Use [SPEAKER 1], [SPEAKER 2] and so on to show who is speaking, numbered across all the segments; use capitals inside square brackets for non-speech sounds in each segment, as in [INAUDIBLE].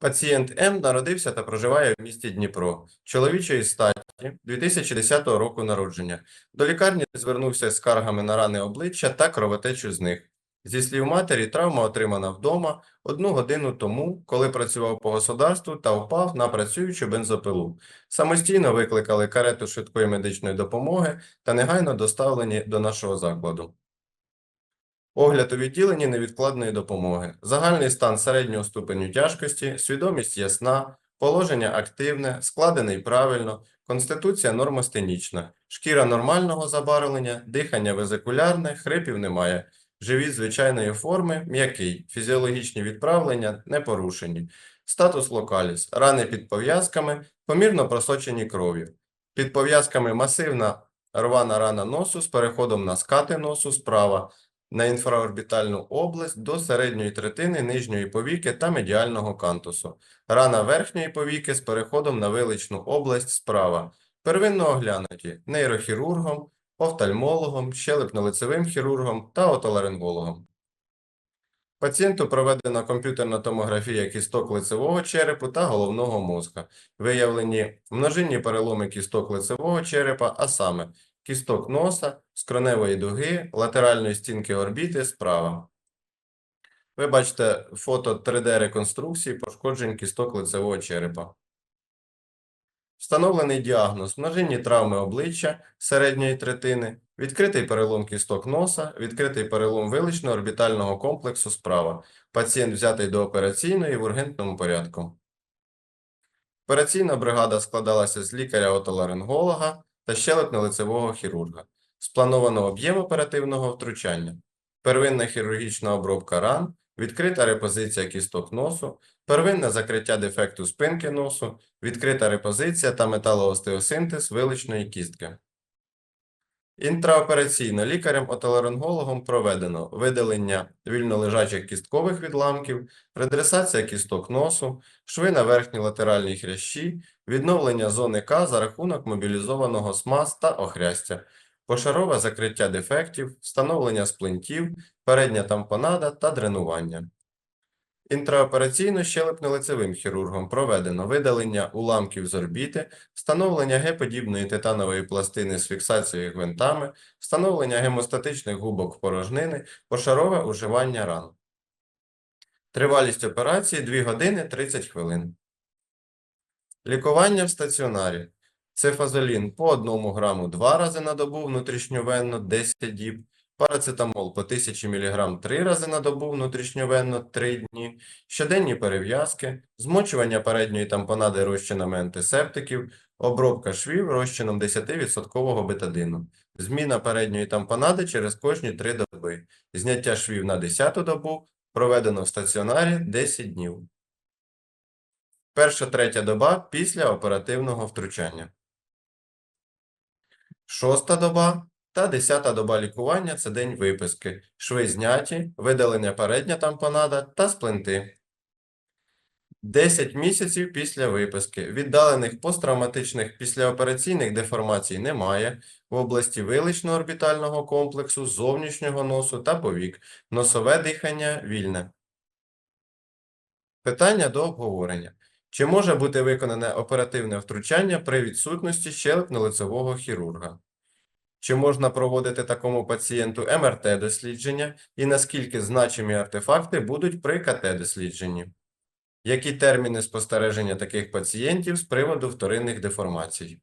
[SPEAKER 1] Пацієнт М народився та проживає в місті Дніпро, чоловічої статі, 2010 року народження. До лікарні звернувся з скаргами на рани обличчя та кровотечу з них. Зі слів матері, травма отримана вдома одну годину тому, коли працював по господарству та впав на працюючу бензопилу. Самостійно викликали карету швидкої медичної допомоги та негайно доставлені до нашого закладу. Огляд у відділенні невідкладної допомоги. Загальний стан середнього ступеню тяжкості, свідомість ясна, положення активне, складений правильно, конституція нормостенічна, шкіра нормального забарвлення, дихання везикулярне, хрипів немає. Живіт звичайної форми, м'який, фізіологічні відправлення не порушені. Статус локаліс, рани під пов'язками, помірно просочені кров'ю. Під пов'язками масивна рвана рана носу з переходом на скати носу справа, на інфраорбітальну область до середньої третини нижньої повіки та медіального кантусу. Рана верхньої повіки з переходом на виличну область справа. Первинно оглянуті нейрохірургом, офтальмологом, щелепно-лицевим хірургом та отоларингологом. Пацієнту проведена комп'ютерна томографія кісток лицевого черепу та головного мозка. Виявлені множинні переломи кісток лицевого черепа, а саме кісток носа, скроневої дуги, латеральної стінки орбіти справа. Ви бачите фото 3D-реконструкції пошкоджень кісток лицевого черепа. Встановлений діагноз множинні травми обличчя середньої третини, відкритий перелом кісток носа, відкритий перелом вилично-орбітального комплексу справа. Пацієнт взятий до операційної в ургентному порядку. Операційна бригада складалася з лікаря-отоларинголога та щелепно-лицевого хірурга. Сплановано об'єм оперативного втручання. Первинна хірургічна обробка ран, відкрита репозиція кісток носу, первинне закриття дефекту спинки носу, відкрита репозиція та металоостеосинтез виличної кістки. Інтраопераційно лікарем-отоларингологом проведено видалення вільнолежачих кісткових відламків, редресація кісток носу, шви на верхній латеральній хрящі, відновлення зони К за рахунок мобілізованого СМАС та охрястя, пошарове закриття дефектів, встановлення сплинтів, передня тампонада та дренування. Інтраопераційно щелепно-лицевим хірургом проведено видалення уламків з орбіти, встановлення Г-подібної титанової пластини з фіксацією гвинтами, встановлення гемостатичних губок порожнини, пошарове уживання ран. Тривалість операції 2 години 30 хвилин. Лікування в стаціонарі. Цефазолін по 1 граму 2 рази на добу внутрішньовенно 10 діб, парацетамол по 1000 мг 3 рази на добу внутрішньовенно 3 дні, щоденні перев'язки, змочування передньої тампонади розчинами антисептиків, обробка швів розчином 10% бетадину, зміна передньої тампонади через кожні 3 доби, зняття швів на 10-ту добу, проведено в стаціонарі 10 днів. Перша третя доба після оперативного втручання. Шоста доба та десята доба лікування – це день виписки, шви зняті, видалення передня тампонада та сплинти. 10 місяців після виписки. Віддалених посттравматичних післяопераційних деформацій немає. В області виличного орбітального комплексу, зовнішнього носу та повік. Носове дихання вільне. Питання до обговорення. Чи може бути виконане оперативне втручання при відсутності щелепно-лицевого хірурга? Чи можна проводити такому пацієнту МРТ-дослідження і наскільки значимі артефакти будуть при КТ-дослідженні? Які терміни спостереження таких пацієнтів з приводу вторинних деформацій?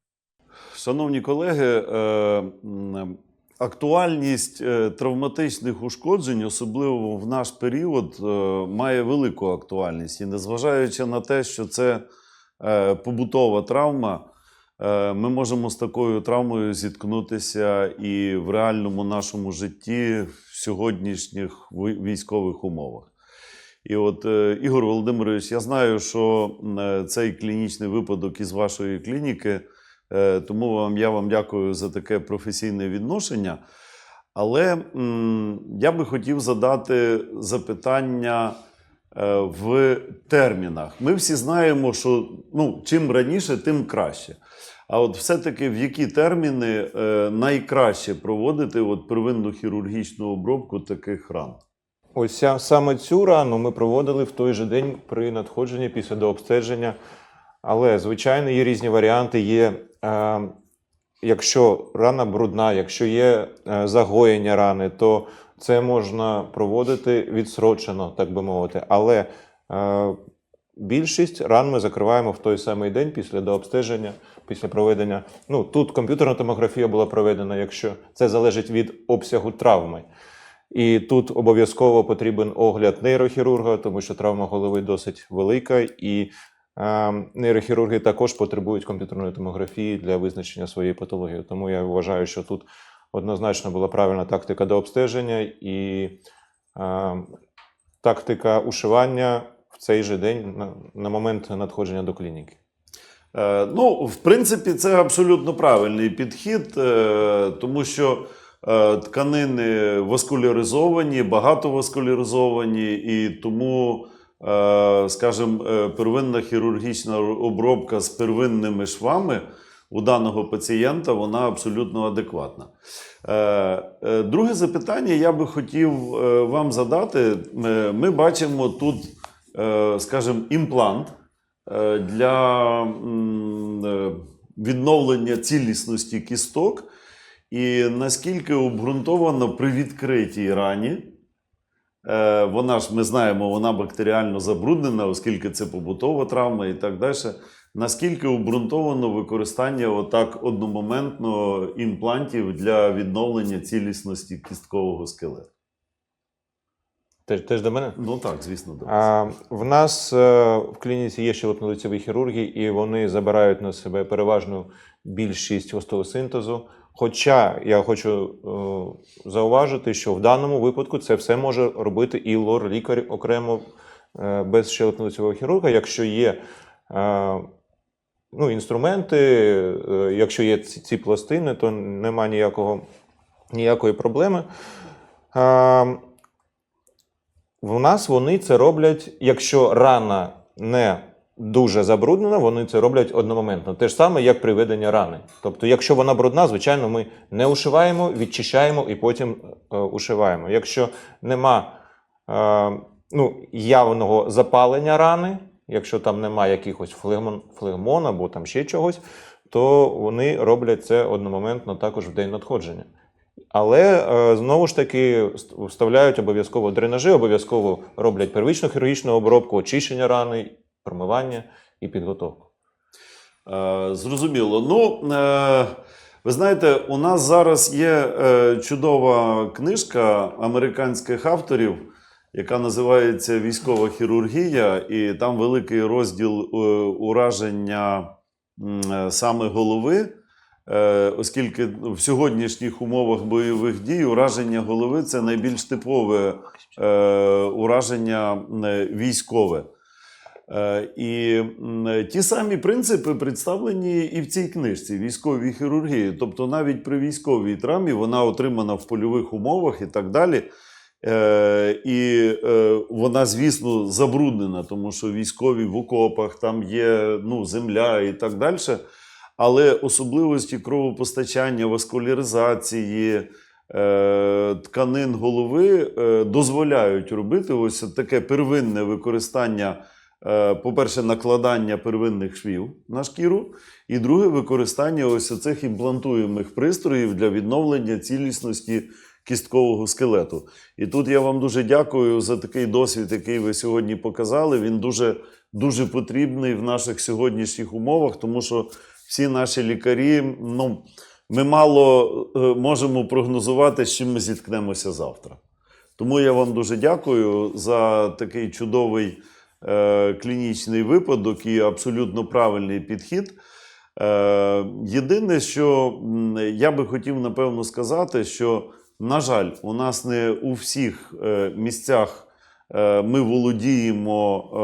[SPEAKER 2] Шановні колеги, е, актуальність е, травматичних ушкоджень, особливо в наш період, е, має велику актуальність. І незважаючи на те, що це побутова травма, ми можемо з такою травмою зіткнутися і в реальному нашому житті в сьогоднішніх військових умовах. І от, е, Ігор Володимирович, я знаю, що е, цей клінічний випадок із вашої клініки. Е, Тому вам, я вам дякую за таке професійне відношення. Але м, я би хотів задати запитання е, в термінах. Ми всі знаємо, що ну, чим раніше, тим краще. А от все-таки в які терміни е, найкраще проводити от первинну хірургічну обробку таких ран?
[SPEAKER 3] Ось саме цю рану ми проводили в той же день при надходженні після дообстеження. Але, звичайно, є різні варіанти. Є, е, якщо рана брудна, якщо є е, загоєння рани, то це можна проводити відсрочено, так би мовити. Але е, більшість ран ми закриваємо в той самий день після дообстеження, після проведення. Ну, тут комп'ютерна томографія була проведена, якщо це залежить від обсягу травми. І тут обов'язково потрібен огляд нейрохірурга, тому що травма голови досить велика, і е, нейрохірурги також потребують комп'ютерної томографії для визначення своєї патології. Тому я вважаю, що тут однозначно була правильна тактика до обстеження і е, тактика ушивання в цей же день на, на момент надходження до клініки.
[SPEAKER 2] Е, Ну, в принципі, це абсолютно правильний підхід, е, тому що е, тканини васкуляризовані, багатоваскуляризовані, і тому, е, скажімо, е, первинна хірургічна обробка з первинними швами у даного пацієнта вона абсолютно адекватна. Е, е, Друге запитання я би хотів е, вам задати. Ми бачимо тут, скажімо, імплант для відновлення цілісності кісток, і наскільки обґрунтовано при відкритій рані. Вона ж, ми знаємо, вона бактеріально забруднена, оскільки це побутова травма і так далі. Наскільки обґрунтовано використання отак одномоментно імплантів для відновлення цілісності кісткового скелету?
[SPEAKER 3] Теж, теж до мене?
[SPEAKER 2] Ну так, звісно, до.
[SPEAKER 3] А, в нас е, в клініці є щелепно-лицеві хірурги, і вони забирають на себе переважну більшість остеосинтезу. Хоча я хочу е, зауважити, що в даному випадку це все може робити і лор-лікар окремо е, без щелепно-лицевого хірурга, якщо є е, ну, інструменти, е, якщо є ці, пластини, то немає ніякого, ніякої проблеми. В нас вони це роблять, якщо рана не дуже забруднена, вони це роблять одномоментно. Те ж саме, як при веденні рани. Тобто, якщо вона брудна, звичайно, ми не ушиваємо, відчищаємо і потім е, ушиваємо. Якщо нема е, ну, явного запалення рани, якщо там немає якихось флегмон, флегмон або там ще чогось, то вони роблять це одномоментно також в день надходження. Але е, знову ж таки вставляють обов'язково дренажі, обов'язково роблять первичну хірургічну обробку, очищення рани, промивання і підготовку.
[SPEAKER 2] Е, Зрозуміло. Ну, е, ви знаєте, у нас зараз є чудова книжка американських авторів, яка називається Військова хірургія, і там великий розділ е, ураження е, саме голови. Е, Оскільки в сьогоднішніх умовах бойових дій ураження голови це найбільш типове ураження військове. І ті самі принципи представлені і в цій книжці військовій хірургії. Тобто, навіть при військовій травмі вона отримана в польових умовах і так далі. Е, І е, вона, звісно, забруднена, тому що військові в окопах, там є ну, земля і так далі. Але особливості кровопостачання, васкуляризації е, тканин голови е, дозволяють робити ось таке первинне використання Е, По-перше, накладання первинних швів на шкіру, і друге використання ось цих імплантуємих пристроїв для відновлення цілісності кісткового скелету. І тут я вам дуже дякую за такий досвід, який ви сьогодні показали. Він дуже, дуже потрібний в наших сьогоднішніх умовах, тому що всі наші лікарі, ну, ми мало е, можемо прогнозувати, з чим ми зіткнемося завтра. Тому я вам дуже дякую за такий чудовий е, клінічний випадок і абсолютно правильний підхід. Е, єдине, що я би хотів напевно сказати, що, на жаль, у нас не у всіх е, місцях е, ми володіємо е,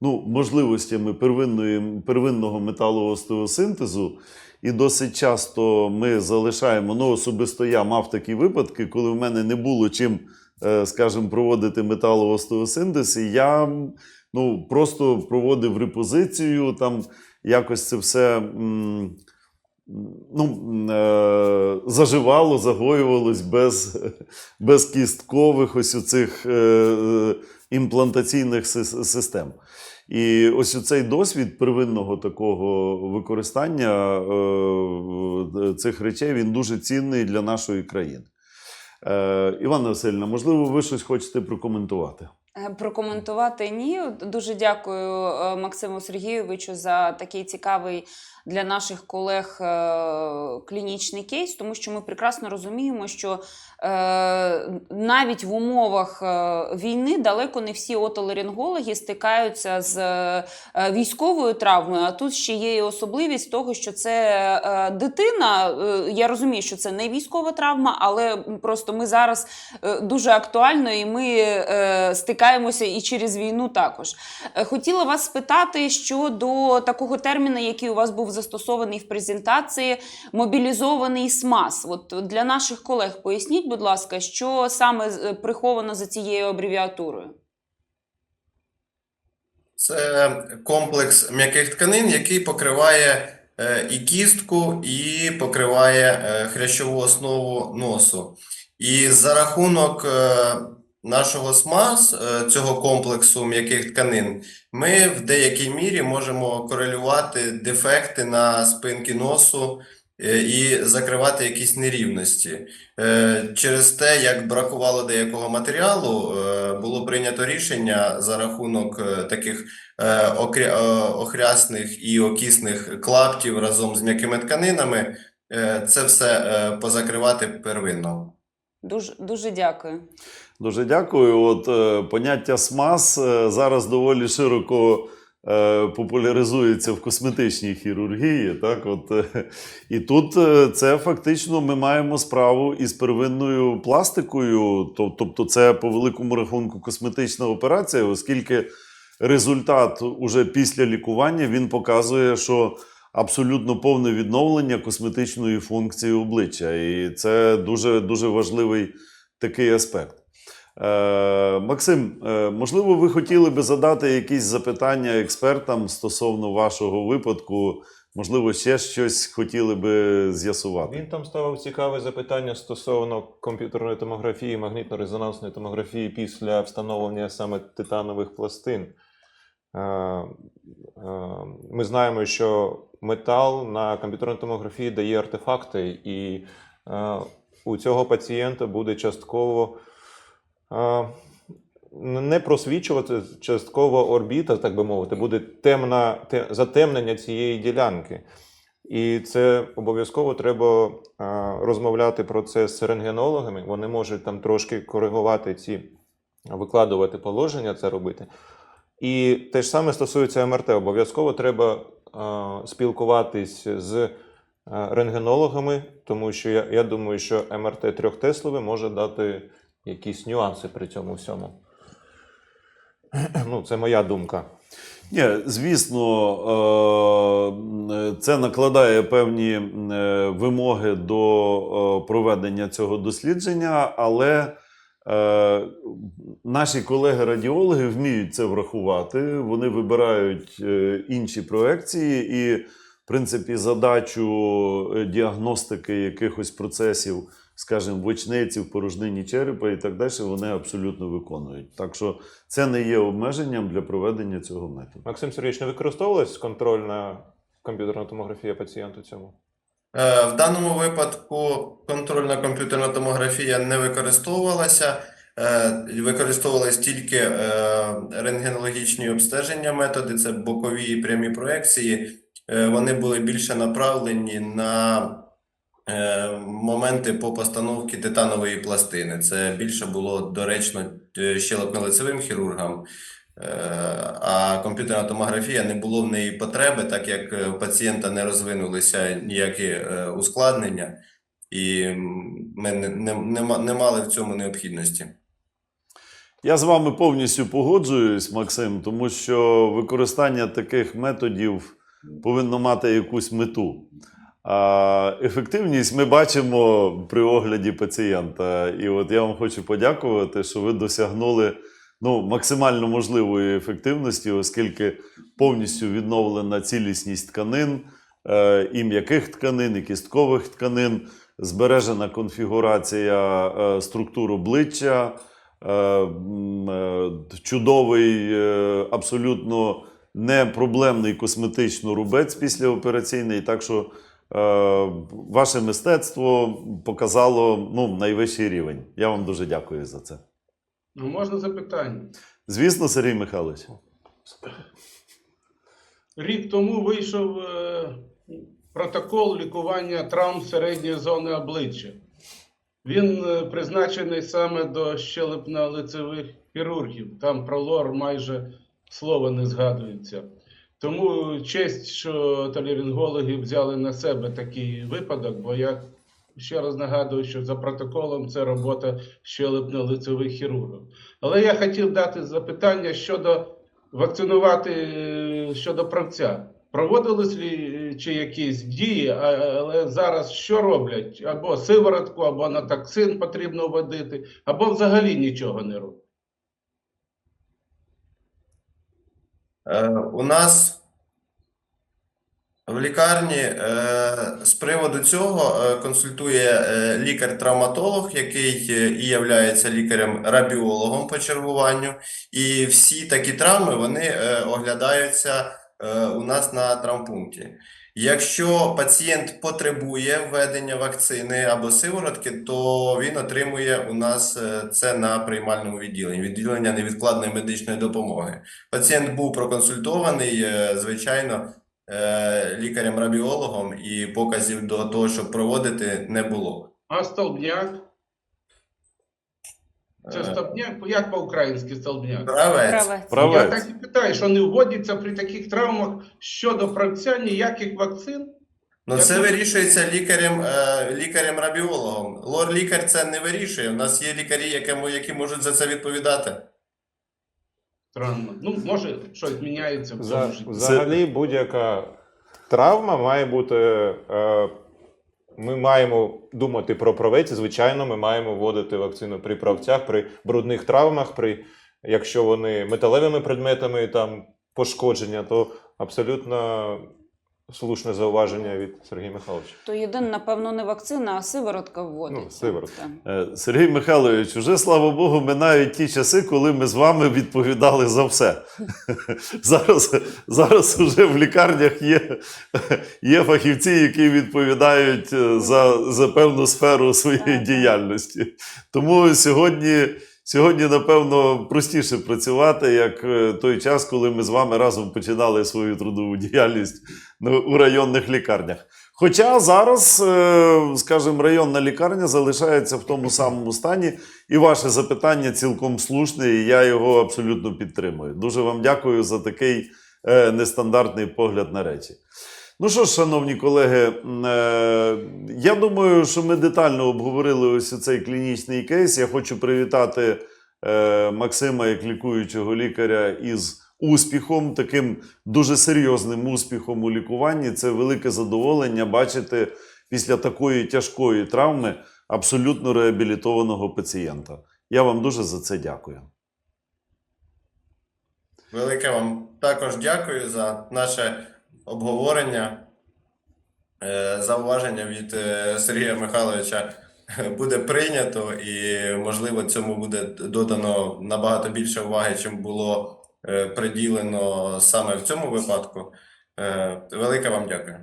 [SPEAKER 2] ну, можливостями первинної, первинного металоостеосинтезу. І досить часто ми залишаємо, ну особисто я мав такі випадки, коли в мене не було чим, скажімо, проводити металоостеосинтез, і я ну, просто проводив репозицію, там якось це все м, ну, е, заживало, загоювалось без, без кісткових ось цих е, е, імплантаційних систем. І ось цей досвід первинного такого використання цих речей він дуже цінний для нашої країни. Івана Васильівна, можливо, ви щось хочете прокоментувати?
[SPEAKER 4] Прокоментувати ні. Дуже дякую Максиму Сергійовичу за такий цікавий для наших колег е, клінічний кейс, тому що ми прекрасно розуміємо, що навіть в умовах е, війни далеко не всі отоларингологи стикаються з е, військовою травмою. А тут ще є і особливість того, що це е, дитина. Е, я розумію, що це не військова травма, але просто ми зараз е, дуже актуально і ми е, стикаємося і через війну також. Е, Хотіла вас спитати щодо такого терміну, який у вас був застосований в презентації мобілізований СМАС. От для наших колег поясніть, будь ласка, що саме приховано за цією абревіатурою.
[SPEAKER 1] Це комплекс м'яких тканин, який покриває е, і кістку, і покриває е, хрящову основу носу. І за рахунок е, нашого СМАС, е, цього комплексу м'яких тканин, ми в деякій мірі можемо корелювати дефекти на спинці носу е, і закривати якісь нерівності. Е, Через те, як бракувало деякого матеріалу, е, було прийнято рішення за рахунок е, таких е, е, охрясних і окісних клаптів разом з м'якими тканинами, е, це все е, позакривати первинно.
[SPEAKER 4] Дуже, дуже дякую.
[SPEAKER 2] Дуже дякую. От е, поняття СМАС е, зараз доволі широко е, популяризується в косметичній хірургії. Так, от, е, і тут е, це фактично ми маємо справу із первинною пластикою, тобто це по великому рахунку косметична операція, оскільки результат уже після лікування він показує, що абсолютно повне відновлення косметичної функції обличчя. І це дуже, дуже важливий такий аспект. Е, Максим, е, можливо, ви хотіли би задати якісь запитання експертам стосовно вашого випадку? Можливо, ще щось хотіли би з'ясувати.
[SPEAKER 3] Він там ставив цікаве запитання стосовно комп'ютерної томографії, магнітно-резонансної томографії після встановлення саме титанових пластин. Е, Ми знаємо, що метал на комп'ютерній томографії дає артефакти, і у цього пацієнта буде частково не просвічувати частково орбіта, так би мовити, буде темна, те- затемнення цієї ділянки. І це обов'язково треба а, розмовляти про це з рентгенологами. Вони можуть там трошки коригувати ці, викладувати положення, це робити. І те ж саме стосується МРТ. Обов'язково треба а, спілкуватись з рентгенологами, тому що я, я думаю, що МРТ трьохтеслове може дати якісь нюанси при цьому всьому. Ну, це моя думка.
[SPEAKER 2] Ні, звісно, е, це накладає певні е, вимоги до е, проведення цього дослідження, але наші колеги-радіологи вміють це врахувати. Вони вибирають інші проекції і, в принципі, задачу діагностики якихось процесів, скажімо, в очниці, в порожнині черепа і так далі, вони абсолютно виконують. Так що це не є обмеженням для проведення цього методу.
[SPEAKER 3] Максим Сергійович, не використовувалась контрольна комп'ютерна томографія пацієнту цьому?
[SPEAKER 1] Е, В даному випадку контрольна комп'ютерна томографія не використовувалася. Е, Використовувались тільки е, рентгенологічні обстеження методи, це бокові і прямі проекції. Вони були більше направлені на моменти по постановці титанової пластини. Це більше було доречно е, щелепно-лицевим хірургам. Е, А комп'ютерна томографія не було в неї потреби, так як е, у пацієнта не розвинулися ніякі е, ускладнення, і ми не, не, не мали в цьому необхідності.
[SPEAKER 2] Я з вами повністю погоджуюсь, Максим, тому що використання таких методів повинно мати якусь мету. А ефективність ми бачимо при огляді пацієнта. І от я вам хочу подякувати, що ви досягнули ну, максимально можливої ефективності, оскільки повністю відновлена цілісність тканин, е, і м'яких тканин, і кісткових тканин, збережена конфігурація е, структур обличчя, е, чудовий, абсолютно непроблемний косметично рубець післяопераційний. Так що ваше мистецтво показало ну, найвищий рівень. Я вам дуже дякую за це.
[SPEAKER 5] Ну, можна запитання.
[SPEAKER 2] Звісно, Сергій Михайлович.
[SPEAKER 5] Рік тому вийшов е, протокол лікування травм середньої зони обличчя. Він е, призначений саме до щелепно-лицевих хірургів. Там про лор майже слова не згадується. Тому честь, що толерінгологи взяли на себе такий випадок, бо я ще раз нагадую, що за протоколом це робота щелепно-лицевих хірургів. Але я хотів дати запитання щодо вакцинувати е, щодо правця. Проводились лі чи якісь дії, але зараз що роблять? Або сиворотку, або на токсин потрібно вводити, або взагалі нічого не роблять.
[SPEAKER 1] У нас в лікарні е, з приводу цього е, консультує е, лікар-травматолог, який е, і являється лікарем-рабіологом по чергуванню. І всі такі травми вони е, оглядаються е, у нас на травмпункті. Якщо пацієнт потребує введення вакцини або сиворотки, то він отримує у нас е, це на приймальному відділенні, відділення невідкладної медичної допомоги. Пацієнт був проконсультований, е, звичайно, е, лікарем-рабіологом, і показів до того, щоб проводити, не було.
[SPEAKER 5] А столбняк? Це столбняк? Як по-українськи столбняк?
[SPEAKER 1] Правець.
[SPEAKER 4] Правець.
[SPEAKER 5] Я так і питаю, що не вводиться при таких травмах щодо правця ніяких вакцин?
[SPEAKER 1] Ну, це
[SPEAKER 5] думаю-
[SPEAKER 1] вирішується лікарем, е, лікарем-рабіологом. Лор-лікар це не вирішує. У нас є лікарі, якому- які можуть за це відповідати.
[SPEAKER 5] Странно. Ну, може, щось міняється в
[SPEAKER 3] За,
[SPEAKER 5] цьому житті.
[SPEAKER 3] взагалі, будь-яка травма має бути. Е, ми маємо думати про правець. Звичайно, ми маємо вводити вакцину при правцях, при брудних травмах, при якщо вони металевими предметами там пошкодження, то абсолютно слушне зауваження від Сергія Михайловича.
[SPEAKER 4] То єдине, напевно, не вакцина, а сиворотка вводиться.
[SPEAKER 3] Ну, сиворотка.
[SPEAKER 2] Е, Сергій Михайлович, уже слава Богу, минають ті часи, коли ми з вами відповідали за все. [LAUGHS] Зараз, зараз уже в лікарнях є, є фахівці, які відповідають е, за, за певну сферу своєї діяльності. Тому сьогодні, сьогодні, напевно, простіше працювати, як е, той час, коли ми з вами разом починали свою трудову діяльність у районних лікарнях. Хоча зараз, е, скажімо, районна лікарня залишається в тому самому стані, і ваше запитання цілком слушне, і я його абсолютно підтримую. Дуже вам дякую за такий е, нестандартний погляд на речі. Ну що ж, шановні колеги, е, я думаю, що ми детально обговорили ось цей клінічний кейс. Я хочу привітати е, Максима як лікуючого лікаря із успіхом, таким дуже серйозним успіхом у лікуванні. Це велике задоволення бачити після такої тяжкої травми абсолютно реабілітованого пацієнта. Я вам дуже за це дякую.
[SPEAKER 1] Велике вам також дякую за наше обговорення. Е, Зауваження від е, Сергія Михайловича буде прийнято, і, можливо, цьому буде додано набагато більше уваги, чим було е, приділено саме в цьому випадку. Е, Велике вам дякую.